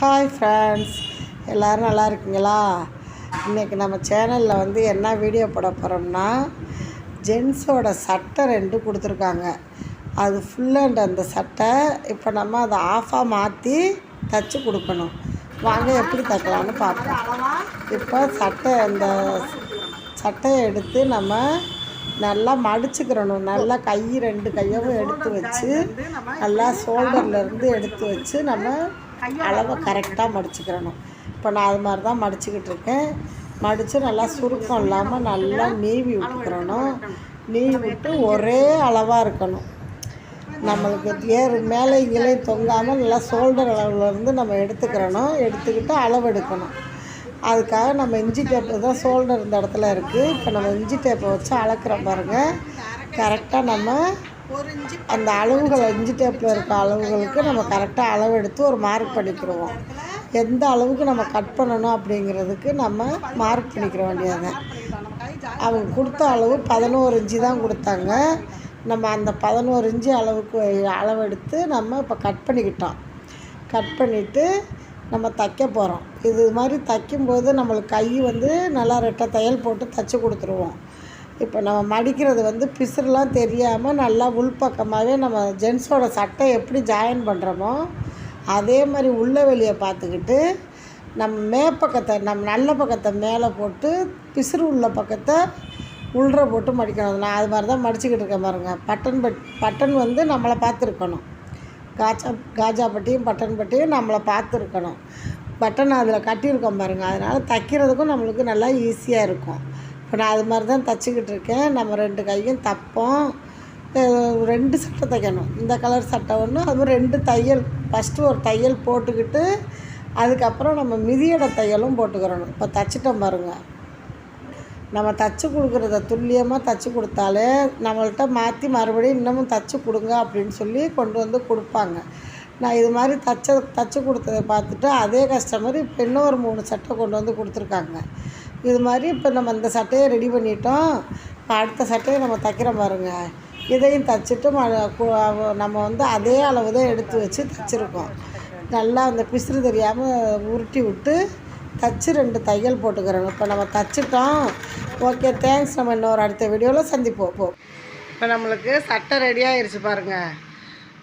Hi friends எல்லோரும் நல்லா இருக்கீங்களா? இன்றைக்கி நம்ம சேனலில் வந்து என்ன வீடியோ போட போகிறோம்னா ஜென்ஸோட சட்டை ரெண்டு கொடுத்துருக்காங்க. அது ஃபுல் அண்ட் அந்த சட்டை இப்போ நம்ம அதை ஆஃபாக மாற்றி தச்சு கொடுக்கணும். வாங்க எப்படி தைக்கலான்னு பார்ப்போம். இப்போ சட்டை அந்த சட்டையை எடுத்து நம்ம நல்லா மடிச்சுக்கிறணும். நல்லா கை ரெண்டு கையவும் எடுத்து வச்சு நல்லா ஷோல்டர்லேருந்து எடுத்து வச்சு நம்ம அளவை கரெக்டாக மடிச்சுக்கிறணும். இப்போ நான் அது மாதிரி தான் மடிச்சுக்கிட்டு இருக்கேன். மடித்து நல்லா சுருக்கம் இல்லாமல் நல்லா நீவி விட்டுக்கிறணும். நீவி விட்டு ஒரே அளவாக இருக்கணும். நம்மளுக்கு ஏறு மேலே இங்கே தொங்காமல் நல்லா ஷோல்டர் அளவுலேருந்து நம்ம எடுத்துக்கிறணும். எடுத்துக்கிட்டு அளவு எடுக்கணும். அதுக்காக நம்ம இஞ்சி டேப்பு தான் ஷோல்டர் இந்த இடத்துல இருக்குது இப்போ நம்ம இஞ்சி டேப்பை வச்சு அளக்குறோம் பாருங்கள் கரெக்டாக நம்ம அந்த அளவுகள் இஞ்சி டேப்பில் இருக்க அளவுகளுக்கு நம்ம கரெக்டாக அளவு எடுத்து ஒரு மார்க் பண்ணிக்கிடுவோம் எந்த அளவுக்கு நம்ம கட் பண்ணணும் அப்படிங்கிறதுக்கு நம்ம மார்க் பண்ணிக்கிற வேண்டியது அவங்க கொடுத்த அளவு பதினோரு இன்ச்சு தான் கொடுத்தாங்க. நம்ம அந்த பதினோரு இன்ச்சு அளவுக்கு அளவு எடுத்து நம்ம இப்போ கட் பண்ணிக்கிட்டோம். கட் பண்ணிவிட்டு நம்ம தைக்க போகிறோம் இது மாதிரி தைக்கும்போது நம்மளுக்கு கை வந்து நல்லா ரெட்டை தையல் போட்டு தைச்சி கொடுத்துருவோம். இப்போ நம்ம மடிக்கிறது வந்து பிசுறுலாம் தெரியாமல் நல்லா உள்பக்கமாகவே நம்ம ஜென்ஸோட சட்டை எப்படி ஜாயின் பண்ணுறோமோ அதே மாதிரி உள்ள வெளியை பார்த்துக்கிட்டு நம்ம மேப்பக்கத்தை நம்ம நல்ல பக்கத்தை மேலே போட்டு பிசுறு உள்ள பக்கத்தை உள்ற போட்டு மடிக்கணும். நான் அது மாதிரி தான் மடிச்சுக்கிட்டு இருக்கேன் பாருங்கள் பட்டன் பட் பட்டன் வந்து நம்மளை பார்த்துருக்கணும். காஜா காஜா பட்டியும் பட்டன் பட்டியும் நம்மளை பார்த்துருக்கணும். பட்டன் அதில் கட்டியிருக்கோம் பாருங்கள் அதனால் தைக்கிறதுக்கும் நம்மளுக்கு நல்லா ஈஸியாக இருக்கும். இப்போ நான் அது மாதிரி தான் தைச்சிக்கிட்டு இருக்கேன். நம்ம ரெண்டு கையும் தப்போம். ரெண்டு சட்டை தைக்கணும். இந்த கலர் சட்டை ஒன்று அது மாதிரி ரெண்டு தையல். ஃபஸ்ட்டு ஒரு தையல் போட்டுக்கிட்டு அதுக்கப்புறம் நம்ம மிதியட தையலும் போட்டுக்கிறணும். இப்போ தைச்சிட்டோம் பாருங்கள் நம்ம தச்சு கொடுக்குறத துல்லியமாக தச்சு கொடுத்தாலே நம்மள்கிட்ட மாற்றி மறுபடியும் இன்னமும் தச்சு கொடுங்க அப்படின்னு சொல்லி கொண்டு வந்து கொடுப்பாங்க. நான் இது மாதிரி தச்ச தச்சு கொடுத்ததை பார்த்துட்டு அதே கஸ்டமர் இப்போ இன்னும் ஒரு மூணு சட்டை கொண்டு வந்து கொடுத்துருக்காங்க. இது மாதிரி இப்போ நம்ம இந்த சட்டையை ரெடி பண்ணிட்டோம். இப்போ அடுத்த சட்டையை நம்ம தைக்கிற பாருங்க. இதையும் தைச்சிட்டு நம்ம வந்து அதே அளவு தான் எடுத்து வச்சு தைச்சிருக்கோம். நல்லா அந்த பிசுறு தெரியாமல் உருட்டி விட்டு தச்சு ரெண்டு தையல் போட்டுக்கிறோம் இப்போ நம்ம தச்சுட்டோம். ஓகே தேங்க்ஸ் நம்ம இன்னொரு அடுத்த வீடியோவில் சந்திப்போம். போ. இப்போ நம்மளுக்கு சட்டை ரெடி ஆயிடுச்சு பாருங்கள்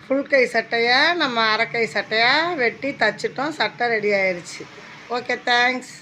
ஃபுல் கை சட்டையை நம்ம அரைக்கை சட்டையாக வெட்டி தச்சுட்டோம். சட்டை ரெடி ஆயிடுச்சு ஓகே தேங்க்ஸ்